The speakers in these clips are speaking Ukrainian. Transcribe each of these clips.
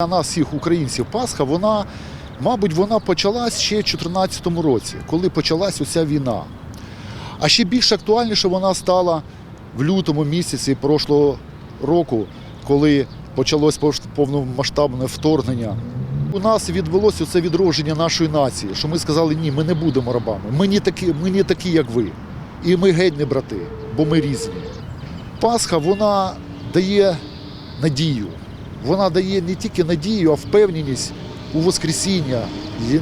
Для нас, всіх українців, Пасха, вона, мабуть, вона почалась ще в 2014 році, коли почалась уся війна. А ще більш актуальніше вона стала в лютому місяці прошлого року, коли почалось повномасштабне вторгнення. У нас відбулося це відродження нашої нації, що ми сказали, ні, ми не будемо рабами. Ми не такі, ми не такі, як ви. І ми геть не брати, бо ми різні. Пасха вона дає надію. Вона дає не тільки надію, а впевненість у Воскресіння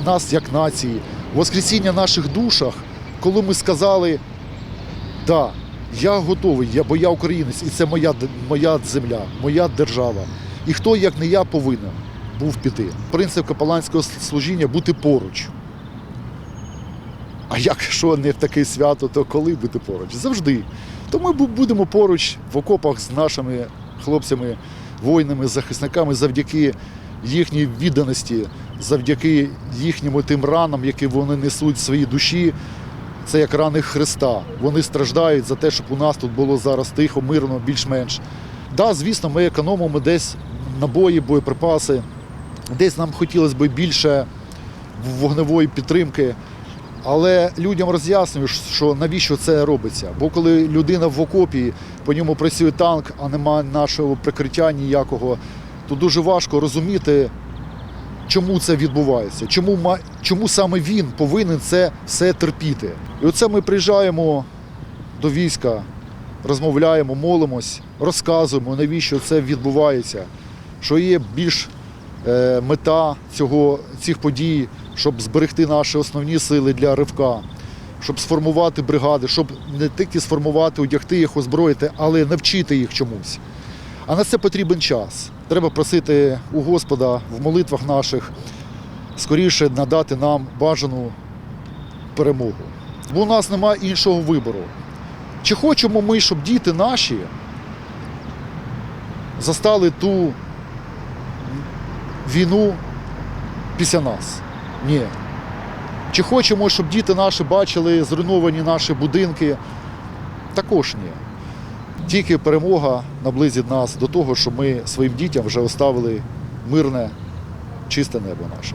нас як нації, Воскресіння наших душах, коли ми сказали, да, я готовий, я, бо я українець, і це моя, моя земля, моя держава. І хто, як не я, повинен був піти. Принцип капеланського служіння бути поруч. А якщо не в таке свято, то коли бути поруч? Завжди. То ми будемо поруч в окопах з нашими хлопцями, воїнами, захисниками завдяки їхній відданості, завдяки їхнім тим ранам, які вони несуть в своїй душі. Це як рани Христа. Вони страждають за те, щоб у нас тут було зараз тихо, мирно, більш-менш. Да, звісно, ми економимо десь набої, боєприпаси, десь нам хотілося б більше вогневої підтримки. Але людям роз'яснюю, що навіщо це робиться. Бо коли людина в окопі, по ньому працює танк, а немає нашого прикриття ніякого, то дуже важко розуміти, чому це відбувається, чому, чому саме він повинен це все терпіти. І оце ми приїжджаємо до війська, розмовляємо, молимось, розказуємо, навіщо це відбувається, що є більш мета цього, цих подій, щоб зберегти наші основні сили для ривка, щоб сформувати бригади, щоб не тільки сформувати, одягти їх, озброїти, але навчити їх чомусь. А на це потрібен час. Треба просити у Господа в молитвах наших скоріше надати нам бажану перемогу. Бо у нас немає іншого вибору. Чи хочемо ми, щоб діти наші застали ту війну після нас? Ні. Чи хочемо, щоб діти наші бачили зруйновані наші будинки? Також ні. Тільки перемога наблизить нас до того, що ми своїм дітям вже оставили мирне, чисте небо наше.